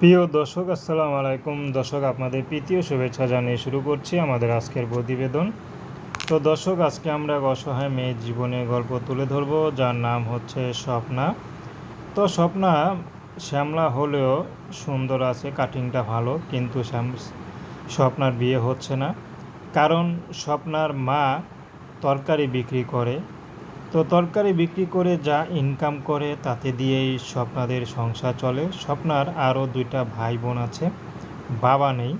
প্রিয় দর্শক, আসসালামু আলাইকুম। দর্শক, আপনাদের প্রীতীয় শুভেচ্ছা জানিয়ে শুরু করছি আমাদের আজকের প্রতিবেদন। তো দর্শক, আজকে আমরা অসহায় মেয়ের জীবনের গল্প তুলে ধরব, যার নাম হচ্ছে স্বপ্না। তো স্বপ্না, শ্যামলা হলেও সুন্দর আছে, কাটিংটা ভালো, কিন্তু শ্যাম স্বপ্নার বিয়ে হচ্ছে না। কারণ স্বপ্নার মা তরকারি বিক্রি করে তো তরকারি বিক্রি করে যা ইনকাম করে, তাতে দিয়েই স্বপ্নাদের সংসার চলে। স্বপ্নার আরও দুইটা ভাই বোন আছে, বাবা নেই।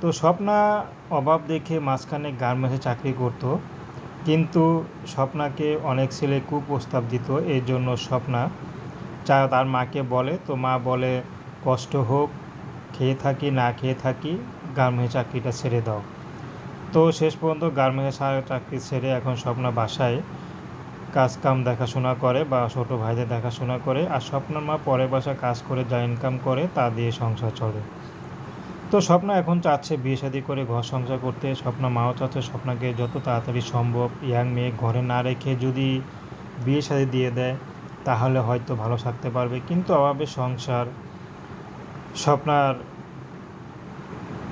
তো স্বপ্না অভাব দেখে মাঝখানে গার্মেন্টসে চাকরি করতো, কিন্তু স্বপ্নাকে অনেক ছেলে কুপ্রস্তাব দিত। এই জন্য স্বপ্না চা তার মাকে বলে, তো মা বলে, কষ্ট হোক, খেয়ে থাকি, না খেয়ে থাকি গার্মেন্টস চাকরিটা ছেড়ে দাও। তো শেষ পর্যন্ত গার্মেন্টসের চাকরি ছেড়ে এখন স্বপ্না বাসায়। কাজ কাম দেখাশোনা করে বা ছোটো ভাইদের দেখাশোনা করে আর স্বপ্নার মা পরের বাসা কাজ করে যা ইনকাম করে তা দিয়ে সংসার চলে। তো স্বপ্না এখন চাচ্ছে বিয়ে শাদি করে ঘর সংসার করতে। স্বপ্না মাও চাচ্ছে স্বপ্নাকে যত তাড়াতাড়ি সম্ভব ইয়াং মেয়ে ঘরে না রেখে যদি বিয়ে শাদি দিয়ে দেয়, তাহলে হয়তো ভালো থাকতে পারবে। কিন্তু অভাবে সংসার স্বপ্নার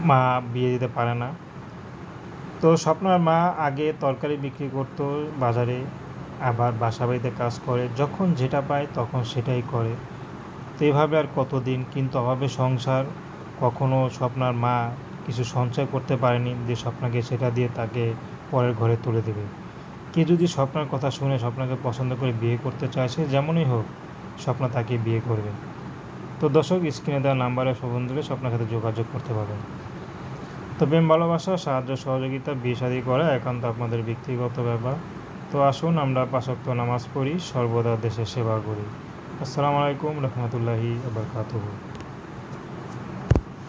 মা বিয়ে দিতে পারে না। তো স্বপ্নার মা আগে তরকারি বিক্রি করতো বাজারে। আবার বাসা বাড়িতে কাজ করে, যখন যেটা পায় তখন সেটাই করে। তো এভাবে আর কতদিন? কিন্তু অভাবে সংসার কখনো স্বপ্নার মা কিছু সঞ্চয় করতে পারেনি, যে স্বপ্নাকে সেটা দিয়ে তাকে পরের ঘরে তুলে দেবে। কে যদি স্বপ্নার কথা শুনে স্বপ্নাকে পছন্দ করে বিয়ে করতে চায়, সে যেমনই হোক স্বপ্না তাকে বিয়ে করবে। তো দর্শক, স্ক্রিনে দেওয়া নাম্বারে ফোন দিলে স্বপ্নার সাথে যোগাযোগ করতে পারবেন। তো প্রেম, ভালোবাসা, সাহায্য, সহযোগিতা, বিয়ে, শাদী করা একান্ত আপনাদের ব্যক্তিগত ব্যাপার। তো আসুন আমরা পাশক্ত নামাজ পড়ি সর্বদা দেশের সেবা করি। আসসালামু আলাইকুম রহমতুল্লাহি আবরকাতুহু